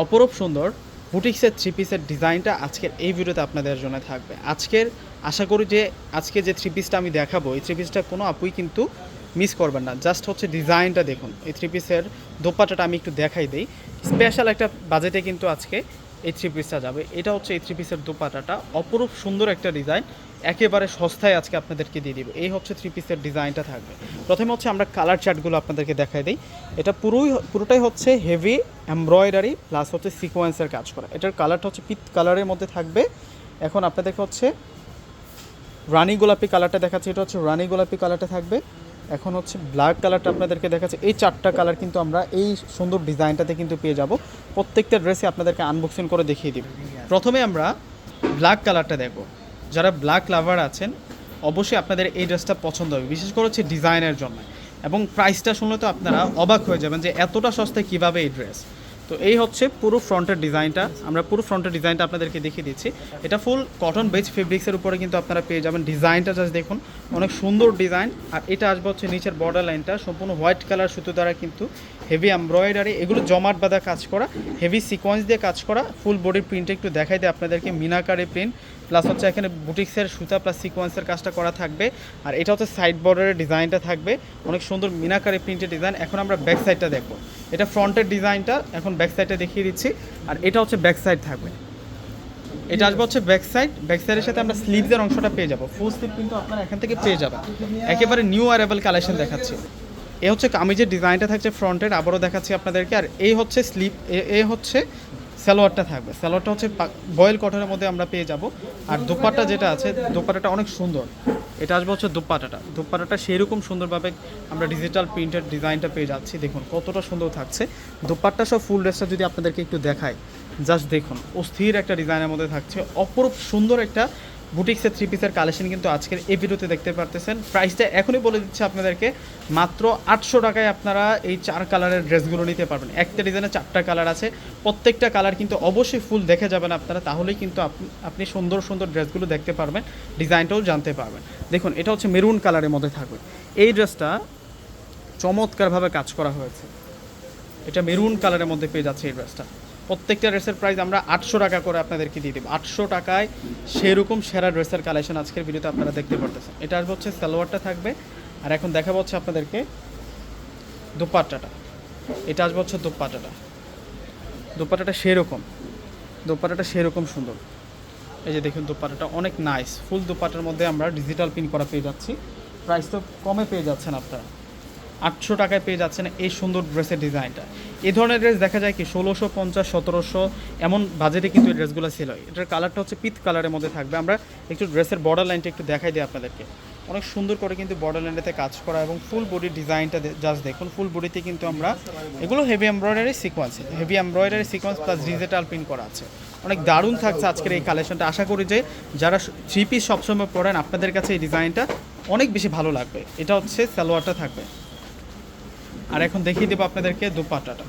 অপরূপ সুন্দর বুটিক্সের থ্রি পিসের ডিজাইনটা আজকের এই ভিডিওতে আপনাদের জন্য থাকবে। আজকের, আশা করি যে আজকে যে থ্রি পিসটা আমি দেখাবো, এই থ্রি পিসটা কোনো আপুই কিন্তু মিস করবেন না। জাস্ট হচ্ছে ডিজাইনটা দেখুন। এই থ্রি পিসের দোপাটাটা আমি একটু দেখাই দিই। স্পেশাল একটা বাজেটে কিন্তু আজকে এই থ্রি পিসটা যাবে। এটা হচ্ছে এই থ্রি পিসের দোপাটাটা। অপরূপ সুন্দর একটা ডিজাইন একেবারে সস্তায় আজকে আপনাদেরকে দিয়ে দিবে। এই হচ্ছে থ্রি পিসের ডিজাইনটা থাকবে। প্রথমে হচ্ছে আমরা কালার চার্টগুলো আপনাদেরকে দেখাই দিই। এটা পুরোই পুরোটাই হচ্ছে হেভি এমব্রয়ডারি প্লাস হচ্ছে সিকোয়েন্সের কাজ করা। এটার কালারটা হচ্ছে পিত কালারের মধ্যে থাকবে। এখন আপনাদেরকে হচ্ছে রানী গোলাপি কালারটা দেখাচ্ছে। এটা হচ্ছে রানী গোলাপি কালারটা থাকবে। এখন হচ্ছে ব্ল্যাক কালারটা আপনাদেরকে দেখাচ্ছে। এই চারটা কালার কিন্তু আমরা এই সুন্দর ডিজাইনটাতে কিন্তু পেয়ে যাব। প্রত্যেকটা ড্রেসে আপনাদেরকে আনবক্সিং করে দেখিয়ে দিব। প্রথমে আমরা ব্ল্যাক কালারটা দেখব। যারা ব্ল্যাক লাভার আছেন, অবশ্যই আপনাদের এই ড্রেসটা পছন্দ হবে, বিশেষ করে হচ্ছে ডিজাইনের জন্য। এবং প্রাইসটা শুনলে তো আপনারা অবাক হয়ে যাবেন যে এতটা সস্তায় কীভাবে এই ড্রেস তো এই হচ্ছে পুরো ফ্রন্টের ডিজাইনটা। আমরা পুরো ফ্রন্টের ডিজাইনটা আপনাদেরকে দেখিয়ে দিচ্ছি। এটা ফুল কটন বেজ ফেব্রিক্সের উপরে কিন্তু আপনারা পেয়ে যাবেন। ডিজাইনটা জাস্ট দেখুন, অনেক সুন্দর ডিজাইন। আর এটা আসবে হচ্ছে নিচের বর্ডার লাইনটা সম্পূর্ণ হোয়াইট কালার সুতো দ্বারা কিন্তু হেভি এমব্রয়ডারি এগুলো জমাট বাঁধা কাজ করা। হেভি সিকোয়েন্স দিয়ে কাজ করা। ফুল বডির প্রিন্টটা একটু দেখাই দেয় আপনাদেরকে। মিনাকারে প্রিন্ট প্লাস হচ্ছে এখানে বুটিক্সের সুতা প্লাস সিকোয়েন্সের কাজটা করা থাকবে। আর এটা হচ্ছে সাইড বর্ডারের ডিজাইনটা থাকবে। অনেক সুন্দর মিনাকারি প্রিন্টের ডিজাইন এখন আমরা ব্যাক সাইডটা দেখব। এটা ফ্রন্টের ডিজাইনটা এখন ব্যাক সাইডটা দেখিয়ে দিচ্ছি। আর এটা হচ্ছে ব্যাক সাইড থাকবে। এটা আসবে হচ্ছে ব্যাক সাইড ব্যাক সাইডের সাথে আমরা স্লিভসের অংশটা পেয়ে যাব। ফুল স্লিভ কিন্তু আপনারা এখান থেকে পেয়ে যাবেন। একেবারে নিউ অ্যারেবল কালেকশন দেখাচ্ছি। এ হচ্ছে কামিজের ডিজাইনটা থাকছে ফ্রন্টের আবারও দেখাচ্ছি আপনাদেরকে। আর এই হচ্ছে স্লিপ এ হচ্ছে সালোয়ারটা থাকবে। সালোয়ারটা হচ্ছে বয়েল কটনের মধ্যে আমরা পেয়ে যাব। আর দোপাট্টা যেটা আছে, দোপাট্টাটা অনেক সুন্দর। এটা আসবে হচ্ছে দুপাটাটা দুপাটাটা সেরকম সুন্দরভাবে আমরা ডিজিটাল প্রিন্টের ডিজাইনটা পেয়ে যাচ্ছি। দেখুন কতটা সুন্দর থাকছে। দোপাট্টা সব ফুল ড্রেসটা যদি আপনাদেরকে একটু দেখায় জাস্ট দেখুন, অস্থির একটা ডিজাইনের মধ্যে থাকছে। অপরূপ সুন্দর একটা বুটিক্সের থ্রি পিসের কালেকশন কিন্তু আজকের এই ভিডিওতে দেখতে পারতেছেন। প্রাইসটা এখনই বলে দিচ্ছে আপনাদেরকে, মাত্র আটশো টাকায় আপনারা এই চার কালারের ড্রেসগুলো নিতে পারবেন। একটা ডিজাইনে চারটা কালার আছে, প্রত্যেকটা কালার কিন্তু অবশ্যই ফুল দেখে যাবেন আপনারা, তাহলেই কিন্তু আপনি সুন্দর সুন্দর ড্রেসগুলো দেখতে পারবেন, ডিজাইনটাও জানতে পারবেন। দেখুন, এটা হচ্ছে মেরুন কালারের মধ্যে থাকবে। এই ড্রেসটা চমৎকারভাবে কাজ করা হয়েছে। এটা মেরুন কালারের মধ্যে পেয়ে যাচ্ছে এই ড্রেসটা প্রত্যেকটা ড্রেসের প্রাইস আমরা আটশো টাকা করে আপনাদেরকে দিয়ে দেবো। আটশো টাকায় সেরকম সেরা ড্রেসের কালেকশন আজকের ভিডিওতে আপনারা দেখতে পারতেছেন। এটা আসবে হচ্ছে সালোয়ারটা থাকবে। আর এখন দেখাবো হচ্ছে আপনাদেরকে দোপাট্টাটা। এটা আসবে হচ্ছে দোপাট্টাটা। দোপাট্টাটা সেরকম। দোপাট্টাটা সেরকম সুন্দর। এই যে দেখুন দোপাট্টাটা অনেক নাইস ফুল দোপাট্টার মধ্যে আমরা ডিজিটাল পিন করা পেয়ে যাচ্ছি। প্রাইস তো কমে পেয়ে যাচ্ছেন আপনারা। আটশো টাকায় পেয়ে যাচ্ছেন এই সুন্দর ড্রেসের ডিজাইনটা। এই ধরনের ড্রেস দেখা যায় কি, ষোলোশো, পঞ্চাশ, সতেরোশো, এমন বাজেটে কিন্তু এই ড্রেসগুলো সেল হয়। এটার কালারটা হচ্ছে পিত কালারের মধ্যে থাকবে। আমরা একটু ড্রেসের বর্ডার লাইনটা একটু দেখাই দিই আপনাদেরকে। অনেক সুন্দর করে কিন্তু বর্ডার লাইনটাতে কাজ করা এবং ফুল বডির ডিজাইনটা জাস্ট দেখুন ফুল বডিতে কিন্তু আমরা এগুলো heavy embroidery sequence heavy embroidery sequence plus digital print করা আছে। অনেক দারুণ থাকছে আজকের এই কালেকশনটা আশা করি যে যারা থ্রি পিস সবসময় পরেন, আপনাদের কাছে এই ডিজাইনটা অনেক বেশি ভালো লাগবে। এটা হচ্ছে সালোয়ারটা থাকবে। আর এখন দেখিয়ে দেবো আপনাদেরকে দোপাট্টাটা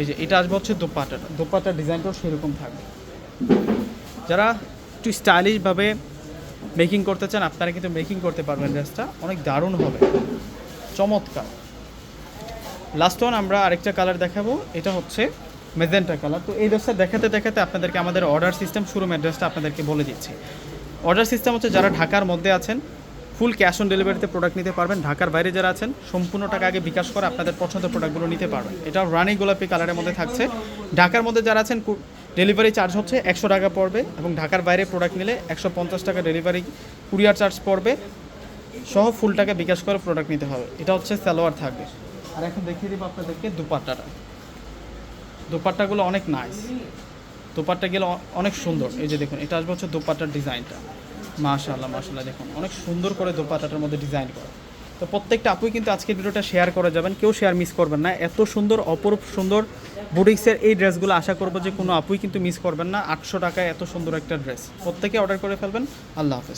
এই যে, এটা আসবে হচ্ছে দোপাট্টাটা দোপাট্টার ডিজাইনটাও সেরকম থাকবে। যারা একটু স্টাইলিশভাবে মেকিং করতে চান, আপনারা কিন্তু মেকিং করতে পারবেন ড্রেসটা অনেক দারুণ হবে। চমৎকার। লাস্ট ওয়ান আমরা আরেকটা কালার দেখাবো। এটা হচ্ছে মেজেন্টা কালার তো এই ড্রেসটা দেখাতে দেখাতে আপনাদেরকে আমাদের অর্ডার সিস্টেম শুরু অ্যাড্রেসটা আপনাদেরকে বলে দিচ্ছি। অর্ডার সিস্টেম হচ্ছে যারা ঢাকার মধ্যে আছেন ফুল ক্যাশ অন ডেলিভারিতে প্রোডাক্ট নিতে পারবেন। ঢাকার বাইরে যারা আছেন, সম্পূর্ণ টাকা আগে বিকাশ করে আপনাদের পছন্দের প্রোডাক্টগুলো নিতে পারবেন। এটা রানি গোলাপি কালারের মধ্যে থাকছে। ঢাকার মধ্যে যারা আছেন ডেলিভারি চার্জ হচ্ছে একশো টাকা পড়বে এবং ঢাকার বাইরে প্রোডাক্ট নিলে একশো পঞ্চাশ টাকা ডেলিভারি কুরিয়ার চার্জ পড়বে সহ ফুল টাকা বিকাশ করে প্রোডাক্ট নিতে হবে। এটা হচ্ছে সালোয়ার থাকবে। আর এখন দেখিয়ে দেবো আপনাদেরকে দুপাট্টাটা। দুপাট্টাগুলো অনেক নাইস দুপাট্টা গেলে অনেক সুন্দর। এই যে দেখুন, এটা আসবে হচ্ছে দুপাট্টার ডিজাইনটা মাশাআল্লাহ মাশাল্লাহ দেখুন, অনেক সুন্দর করে দোপাতাটার মধ্যে ডিজাইন করা। তো প্রত্যেকটা আপুই কিন্তু আজকের ভিডিওটা শেয়ার করে যাবেন, কেউ শেয়ার মিস করবেন না। এত সুন্দর, অপরূপ, সুন্দর বুটিক্সের এই ড্রেসগুলো আশা করব যে কোনো আপুই কিন্তু মিস করবেন না। আটশো টাকায় এত সুন্দর একটা ড্রেস প্রত্যেকে অর্ডার করে ফেলবেন। আল্লাহ হাফেজ।